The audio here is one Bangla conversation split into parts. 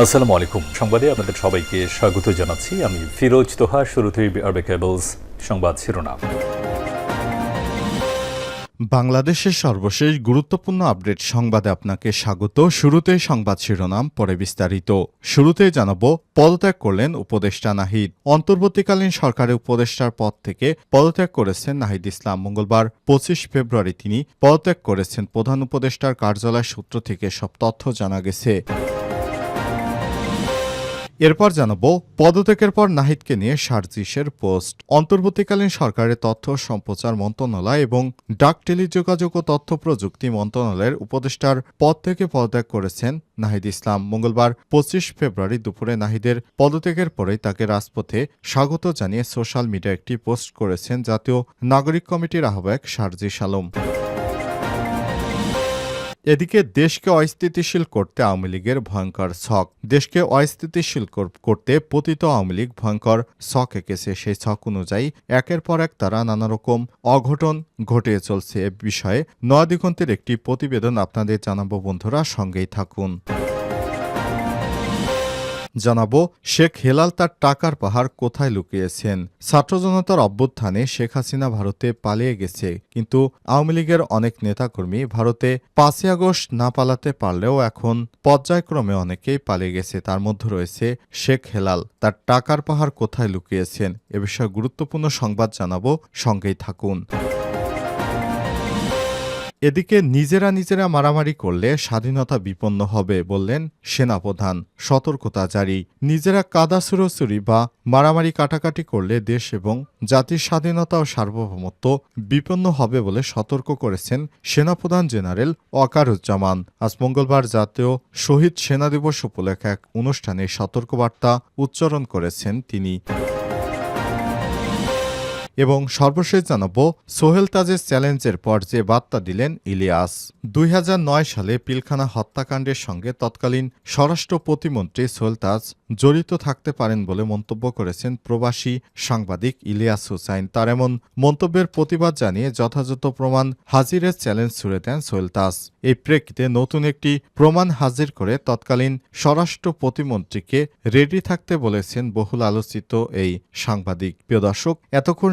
আসসালামু আলাইকুম। সংবাদে আপনাদের সবাইকে স্বাগত জানাচ্ছি। আমি ফিরোজ তোহা, শুরুতেই আরবে কেবলস সংবাদ শিরোনাম। বাংলাদেশের সর্বশেষ গুরুত্বপূর্ণ আপডেট সংবাদে আপনাকে স্বাগত। শুরুতেই সংবাদ শিরোনাম, পরে বিস্তারিত। শুরুতেই জানাব, পদত্যাগ করলেন উপদেষ্টা নাহিদ। অন্তর্বর্তীকালীন সরকারের উপদেষ্টার পদ থেকে পদত্যাগ করেছেন নাহিদ ইসলাম। মঙ্গলবার পঁচিশ ফেব্রুয়ারি তিনি পদত্যাগ করেছেন প্রধান উপদেষ্টার কার্যালয় সূত্র থেকে সব তথ্য জানা গেছে। এরপর জানাব, পদত্যাগের পর নাহিদকে নিয়ে সার্জিসের পোস্ট। অন্তর্বর্তীকালীন সরকারের তথ্য সম্প্রচার মন্ত্রণালয় এবং ডাক টেলিযোগাযোগ ও তথ্য প্রযুক্তি মন্ত্রণালয়ের উপদেষ্টার পদ থেকে পদত্যাগ করেছেন নাহিদ ইসলাম। মঙ্গলবার পঁচিশ ফেব্রুয়ারি দুপুরে নাহিদের পদত্যাগের পরেই তাকে রাজপথে স্বাগত জানিয়ে সোশ্যাল মিডিয়া একটি পোস্ট করেছেন জাতীয় নাগরিক কমিটির আহ্বায়ক সার্জিস আলম। এদিকে দেশকে অস্থিতিশীল করতে আওয়ামী লীগের ভয়ঙ্কর ছক। দেশকে অস্থিতিশীল করতে পতিত আওয়ামী লীগ ভয়ঙ্কর ছক এঁকেছে। সেই ছক অনুযায়ী একের পর এক তারা নানা রকম অঘটন ঘটিয়ে চলছে এ বিষয়ে নয়াদিগন্তের একটি প্রতিবেদন আপনাদের জানাব বন্ধুরা। সঙ্গেই থাকুন। জানাব, শেখ হেলাল তার টাকার পাহাড় কোথায় লুকিয়েছেন। ছাত্র জনতার অভ্যুত্থানে শেখ হাসিনা ভারতে পালিয়ে গেছে, কিন্তু আওয়ামী লীগের অনেক নেতাকর্মী ভারতে পাঁচই আগস্ট না পালাতে পারলেও এখন পর্যায়ক্রমে অনেকেই পালিয়ে গেছে। তার মধ্যে রয়েছে শেখ হেলাল, তার টাকার পাহাড় কোথায় লুকিয়েছেন? এ বিষয়ে গুরুত্বপূর্ণ সংবাদ জানাব, সঙ্গেই থাকুন। এদিকে নিজেরা নিজেরা মারামারি করলে স্বাধীনতা বিপন্ন হবে বললেন সেনাপ্রধান। সতর্কতা জারি। নিজেরা কাদা সুরসুরি বা মারামারি কাটাকাটি করলে দেশ এবং জাতির স্বাধীনতা ও সার্বভৌমত্ব বিপন্ন হবে বলে সতর্ক করেছেন সেনাপ্রধান জেনারেল ওয়াকারুজ্জামান। আজ মঙ্গলবার জাতীয় শহীদ সেনা দিবস উপলক্ষে এক অনুষ্ঠানে সতর্কবার্তা উচ্চারণ করেছেন তিনি। এবং সর্বশেষ জানাব সোহেল তাজের চ্যালেঞ্জের পর যে বার্তা দিলেন ইলিয়াস। দুই হাজার নয় সালে পিলখানা হত্যাকাণ্ডের সঙ্গে তৎকালীন স্বরাষ্ট্র প্রতিমন্ত্রী সোহেল তাজ জড়িত থাকতে পারেন বলে মন্তব্য করেছেন প্রবাসী সাংবাদিক ইলিয়াস হুসাইন। তার এমন মন্তব্যের প্রতিবাদ জানিয়ে যথাযথ প্রমাণ হাজিরের চ্যালেঞ্জ ছুড়ে দেন সোহেল তাজ। এই প্রেক্ষিতে নতুন একটি প্রমাণ হাজির করে তৎকালীন স্বরাষ্ট্র প্রতিমন্ত্রীকে রেডি থাকতে বলেছেন বহুল আলোচিত এই সাংবাদিক। প্রিয় দর্শক, এতক্ষণ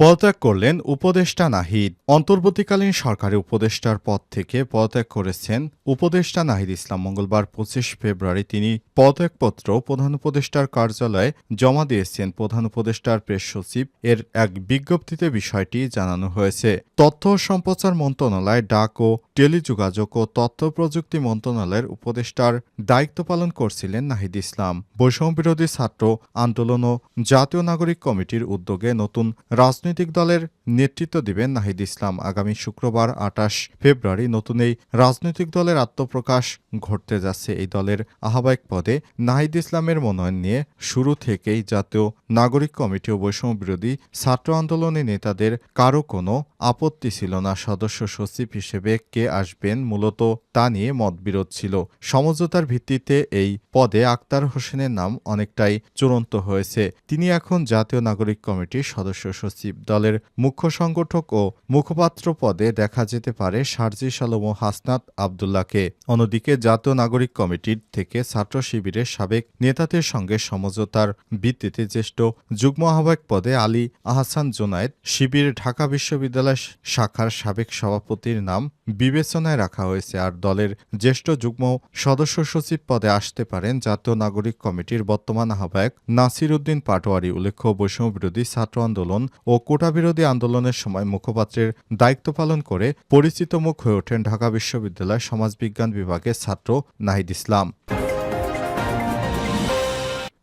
পদত্যাগ করলেন উপদেষ্টা নাহিদ। অন্তর্বর্তীকালীন সরকারের উপদেষ্টার পদ থেকে পদত্যাগ করেছেন উপদেষ্টা নাহিদ ইসলাম। মঙ্গলবার পঁচিশ ফেব্রুয়ারি তিনি পদত্যাগপত্র প্রধান উপদেষ্টার কার্যালয়ে জমা দিয়েছেন। প্রধান উপদেষ্টার প্রেস সচিব এর এক বিজ্ঞপ্তিতে বিষয়টি জানানো হয়েছে। তথ্য ও সম্প্রচার মন্ত্রণালয়, ডাক ও টেলিযোগাযোগ ও তথ্য প্রযুক্তি মন্ত্রণালয়ের উপদেষ্টার দায়িত্ব পালন করছিলেন নাহিদ ইসলাম। বৈষম্য বিরোধী ছাত্র আন্দোলন ও জাতীয় নাগরিক কমিটির উদ্যোগে নতুন রাজনৈতিক দলের নেতৃত্ব দিবেন নাহিদ ইসলাম। আগামী শুক্রবার আটাশ ফেব্রুয়ারি নতুন এই রাজনৈতিক দলের আত্মপ্রকাশ ঘটতে যাচ্ছে। এই দলের আহ্বায়ক পদে নাহিদ ইসলামের মনোনয়ন নিয়ে শুরু থেকেই জাতীয় নাগরিক কমিটি ও বৈষম্য বিরোধী ছাত্র আন্দোলনের নেতাদের কারও কোনো আপত্তি ছিল না। সদস্য সচিব হিসেবে কে আসবেন মূলত তা নিয়ে মতবিরোধ ছিল। সমঝোতার ভিত্তিতে এই পদে আক্তার হোসেনের নাম অনেকটাই চূড়ান্ত হয়েছে। তিনি এখন জাতীয় নাগরিক কমিটির সদস্য সচিব। দলের মুখ্য সংগঠক ও মুখপাত্র পদে দেখা যেতে পারে সার্জিস আলম ও হাসনাত আবদুল্লাহকে। অন্যদিকে জাতীয় নাগরিক কমিটির থেকে ছাত্র শিবিরের সাবেক নেতাদের সঙ্গে সমঝোতার ভিত্তিতে জ্যেষ্ঠ যুগ্ম আহ্বায়ক পদে আলী আহসান জোনায়েদ শিবির ঢাকা বিশ্ববিদ্যালয় শাখার সাবেক সভাপতির নাম বিবেচনায় রাখা হয়েছে। আর দলের জ্যেষ্ঠ যুগ্ম সদস্য সচিব পদে আসতে পারেন জাতীয় নাগরিক কমিটির বর্তমান আহ্বায়ক নাসির উদ্দিন পাটোয়ারি। উল্লেখ্য বৈষম্য বিরোধী ছাত্র আন্দোলন ও কোটা বিরোধী আন্দোলনের সময় মুখপাত্রের দায়িত্ব পালন করে পরিচিত মুখ হয়ে ওঠেন ঢাকা বিশ্ববিদ্যালয় সমাজবিজ্ঞান বিভাগের ছাত্র নাহিদ ইসলাম।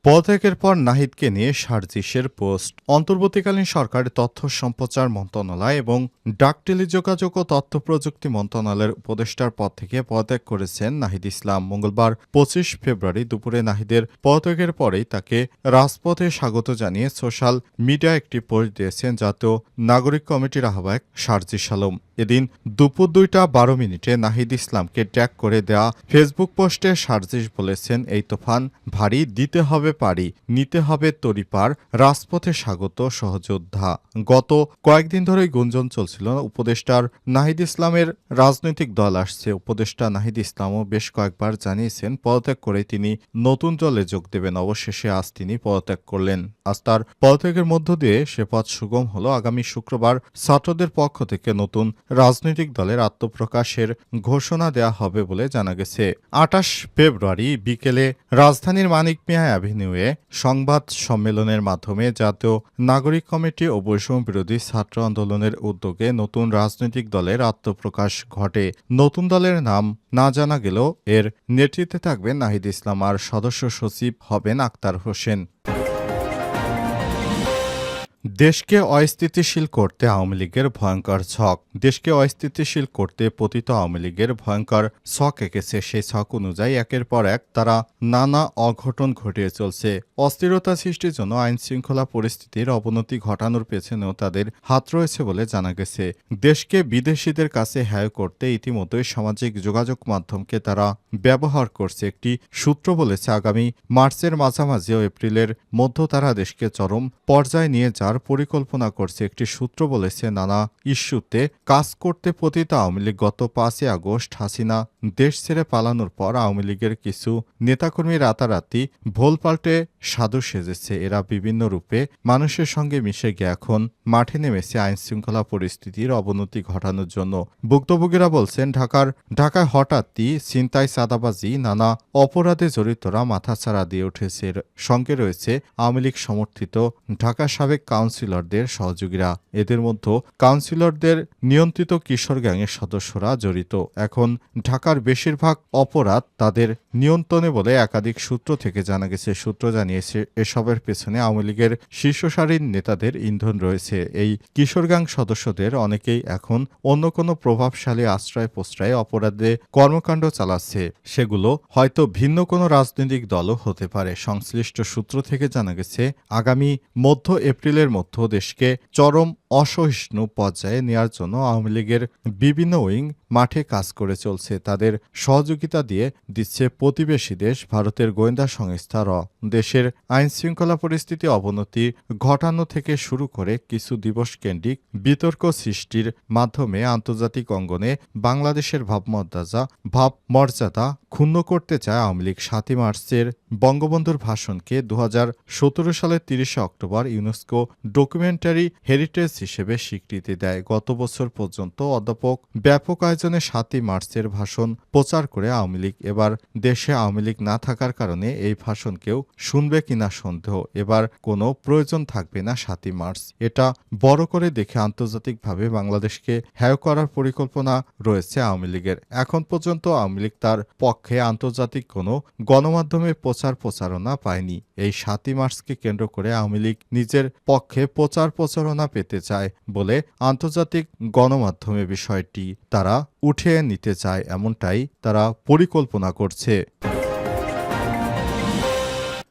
পদত্যাগের পর নাহিদকে নিয়ে সার্জিসের পোস্ট। অন্তর্বর্তীকালীন সরকারের তথ্য সম্প্রচার মন্ত্রণালয় এবং ডাক টেলিযোগাযোগ ও তথ্য প্রযুক্তি মন্ত্রণালয়ের উপদেষ্টার পদ থেকে পদত্যাগ করেছেন নাহিদ ইসলাম। মঙ্গলবার পঁচিশ ফেব্রুয়ারি দুপুরে নাহিদের পদত্যাগের পরেই তাকে রাজপথে স্বাগত জানিয়ে সোশ্যাল মিডিয়া একটি পোস্ট দিয়েছেন জাতীয় নাগরিক কমিটির আহ্বায়ক সার্জিস আলম। এদিন দুপুর দুইটা বারো মিনিটে নাহিদ ইসলামকে ট্যাগ করে দেয়া ফেসবুক পোস্টে সার্জিস বলেছেন, এই তোফান ভারী, দিতে হবে পারি, নিতে হবে তরিপার, রাজপথে স্বাগত সহযোদ্ধা। গত কয়েকদিন ধরেই গুঞ্জন চলছিল। উপদেষ্টার নাহিদ ইসলামের রাজনৈতিক দল আসছে। উপদেষ্টা নাহিদ ইসলামও বেশ কয়েকবার জানিয়েছেন, পদত্যাগ করে তিনি নতুন দলে যোগ দেবেন। অবশেষে আজ তিনি পদত্যাগ করলেন। আজ তার পদত্যাগের মধ্য দিয়ে সে পথ সুগম হল। আগামী শুক্রবার ছাত্রদের পক্ষ থেকে নতুন রাজনৈতিক দলের আত্মপ্রকাশের ঘোষণা দেয়া হবে বলে জানা গেছে। আটাশ ফেব্রুয়ারি বিকেলে রাজধানীর মানিক মিয়া অ্যাভিনিউয়ে সংবাদ সম্মেলনের মাধ্যমে জাতীয় নাগরিক কমিটি ও বৈষম্য বিরোধী ছাত্র আন্দোলনের উদ্যোগে নতুন রাজনৈতিক দলের আত্মপ্রকাশ ঘটে। নতুন দলের নাম না জানা গেলেও এর নেতৃত্বে থাকবেন নাহিদ ইসলাম আর সদস্য সচিব হবেন আক্তার হোসেন। দেশকে অস্থিতিশীল করতে আওয়ামী লীগের ভয়ঙ্কর ছক। দেশকে অস্থিতিশীল করতে পতিত আওয়ামী লীগের ভয়ঙ্কর ছক এঁকেছে। সেই ছক অনুযায়ী একের পর এক তারা নানা অঘটন ঘটিয়ে চলছে। অস্থিরতা সৃষ্টির জন্য আইন শৃঙ্খলা পরিস্থিতির অবনতি ঘটানোর পেছনেও তাদের হাত রয়েছে বলে জানা গেছে। দেশকে বিদেশিদের কাছে হ্যায় করতে ইতিমধ্যেই সামাজিক যোগাযোগ মাধ্যমকে তারা ব্যবহার করছে একটি সূত্র বলেছে, আগামী মার্চের মাঝামাঝি ও এপ্রিলের মধ্য তারা দেশকে চরম পর্যায়ে নিয়ে যাওয়ার পরিকল্পনা করছে একটি সূত্র বলেছে, নানা ইস্যুতে কাজ করতে পতিত আওয়ামী লীগ গত পাঁচই আগস্ট হাসিনা দেশ ছেড়ে পালানোর পর আওয়ামী লীগের কিছু নেতাকর্মী রাতারাতি ভোল পাল্টে সাধু সেজেছে। এরা বিভিন্ন রূপে মানুষের সঙ্গে মিশে গিয়ে এখন মাঠে নেমেছে আইন শৃঙ্খলা পরিস্থিতির অবনতি ঘটানোর জন্য। ভুক্তভোগীরা বলছেন, ঢাকার, ঢাকায় হঠাৎই ছিনতাই সাদাবাজি নানা অপরাধে জড়িতরা মাথাছাড়া দিয়ে উঠেছে। সঙ্গে রয়েছে আওয়ামী লীগ সমর্থিত ঢাকা সাবেক কাউন্সিলরদের সহযোগীরা। এদের মধ্যে কাউন্সিলরদের নিয়ন্ত্রিত কিশোর গ্যাংয়ের সদস্যরা জড়িত। এখন ঢাকার বেশিরভাগ অপরাধ তাদের নিয়ন্ত্রণে বলে একাধিক সূত্র থেকে জানা গেছে। সূত্র জানিয়েছে, এসবের পেছনে আওয়ামী লীগের শীর্ষ সারির নেতাদের ইন্ধন রয়েছে। এই কিশোর গ্যাং সদস্যদের অনেকেই এখন অন্য কোনো প্রভাবশালী আশ্রয় প্রশ্রয়ে অপরাধে কর্মকাণ্ড চালাচ্ছে। সেগুলো হয়তো ভিন্ন কোনো রাজনৈতিক দলও হতে পারে। সংশ্লিষ্ট সূত্র থেকে জানা গেছে, আগামী মধ্য এপ্রিলের মধ্য দেশকে চরম অসহিষ্ণু পর্যায়ে নেওয়ার জন্য আওয়ামী লীগের বিভিন্ন উইং মাঠে কাজ করে চলছে। তাদের সহযোগিতা দিয়ে দিচ্ছে প্রতিবেশী দেশ ভারতের গোয়েন্দা সংস্থা র। দেশের আইন শৃঙ্খলা পরিস্থিতি অবনতি ঘটানো থেকে শুরু করে কিছু দিবস কেন্দ্রিক বিতর্ক সৃষ্টির মাধ্যমে আন্তর্জাতিক অঙ্গনে বাংলাদেশের ভাবমর্যাদা ভাব মর্যাদা ক্ষুণ্ণ করতে চায় আওয়ামী লীগ। সাতই মার্চের বঙ্গবন্ধুর ভাষণকে দু হাজার সতেরো সালের তিরিশে অক্টোবর ইউনেস্কো ডকুমেন্টারি হেরিটেজ হিসেবে স্বীকৃতি দেয়। গত বছর পর্যন্ত অধ্যাপক ব্যাপক আয়োজনে সাতই মার্চের ভাষণ প্রচার করে আওয়ামী লীগ। এবার দেশে আওয়ামী লীগ না থাকার কারণে এই ভাষণ কেউ শুনবে কিনা সন্দেহ। এবার কোনো প্রয়োজন থাকবে না সাতই মার্চ। এটা বড় করে দেখে আন্তর্জাতিকভাবে বাংলাদেশকে হ্যায় করার পরিকল্পনা রয়েছে আওয়ামী লীগের। এখন পর্যন্ত আওয়ামী লীগ তার পক্ষে আন্তর্জাতিক কোনো গণমাধ্যমে প্রচার প্রচারণা পায়নি। এই সাতই মার্চকে কেন্দ্র করে আওয়ামী লীগ নিজের পক্ষে প্রচার প্রচারণা পেতে চায় বলে আন্তর্জাতিক গণমাধ্যমে বিষয়টি তারা উঠে নিতে চায় এমনটাই তারা পরিকল্পনা করছে।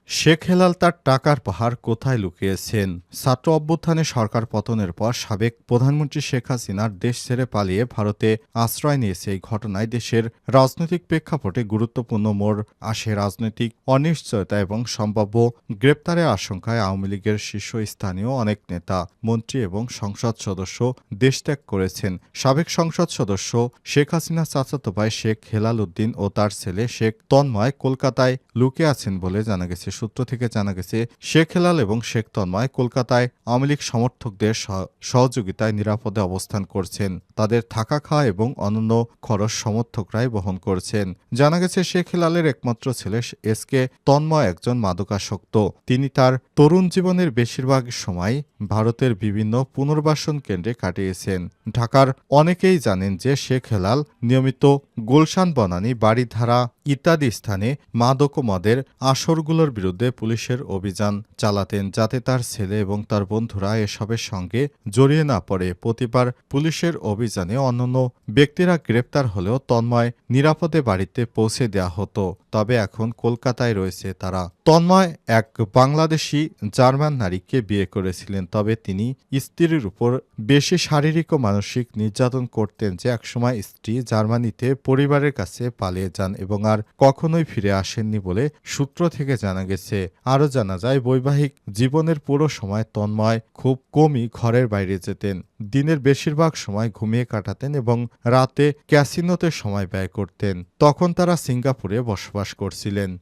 শেখ হেলাল তার টাকার পাহাড় কোথায় লুকিয়েছেন? ছাত্র অভ্যুত্থানে সরকার পতনের পর সাবেক প্রধানমন্ত্রী শেখ হাসিনার দেশ ছেড়ে পালিয়ে ভারতে আশ্রয় নিয়েছে এই ঘটনায় দেশের রাজনৈতিক প্রেক্ষাপটে গুরুত্বপূর্ণ মোড় আসে রাজনৈতিক অনিশ্চয়তা এবং সম্ভাব্য গ্রেপ্তারের আশঙ্কায় আওয়ামী লীগের শীর্ষস্থানীয় অনেক নেতা, মন্ত্রী এবং সংসদ সদস্য দেশত্যাগ করেছেন। সাবেক সংসদ সদস্য শেখ হাসিনা চাচাতো ভাই শেখ হেলাল উদ্দিন ও তার ছেলে শেখ তন্ময় কলকাতায় লুকিয়ে আছেন বলে জানা গেছে সূত্র থেকে জানা গেছে, শেখ হেলাল এবং শেখ তন্ময় কলকাতায় আওয়ামী লীগ সমর্থকদের সহ- সহযোগিতায় নিরাপদে অবস্থান করছেন। তাদের থাকা খাওয়া এবং অনন্য খরচ সমর্থকরাই বহন করছেন। জানা গেছে, শেখ হেলালের একমাত্র ছেলে এস কে তন্ময় একজন মাদকাসক্ত। তিনি তার তরুণ জীবনের বেশিরভাগ সময় ভারতের বিভিন্ন পুনর্বাসন কেন্দ্রে কাটিয়েছেন। ঢাকার অনেকেই জানেন যে শেখ হেলাল নিয়মিত গুলশান বনানী বাড়িধারা ইত্যাদি স্থানে মাদক ও মদের আসরগুলোর বিরুদ্ধে পুলিশের অভিযান চালাতেন যাতে তার ছেলে এবং তার বন্ধুরা এসবের সঙ্গে জড়িয়ে না পড়ে। প্রতিবার পুলিশের অভিযানে অন্যান্য ব্যক্তিরা গ্রেপ্তার হলেও তন্ময় নিরাপদে বাড়িতে পৌঁছে দেওয়া হতো। তবে এখন কলকাতায় রয়েছে তারা। তন্ময় এক বাংলাদেশি জার্মান নারীকে বিয়ে করেছিলেন, তবে তিনি স্ত্রীর উপর বেশি শারীরিক ও মানসিক নির্যাতন করতেন যে একসময় স্ত্রী জার্মানিতে পরিবারের কাছে পালিয়ে যান এবং আর কখনোই ফিরে আসেননি বলে সূত্র থেকে জানা গেছে। আরও জানা যায়, বৈবাহিক জীবনের পুরো সময় তন্ময় খুব কমই ঘরের বাইরে যেতেন। দিনের বেশিরভাগ সময় ঘুমিয়ে কাটাতেন এবং রাতে ক্যাসিনোতে সময় ব্যয় করতেন। তখন তারা সিঙ্গাপুরে বসবাস করছিলেন।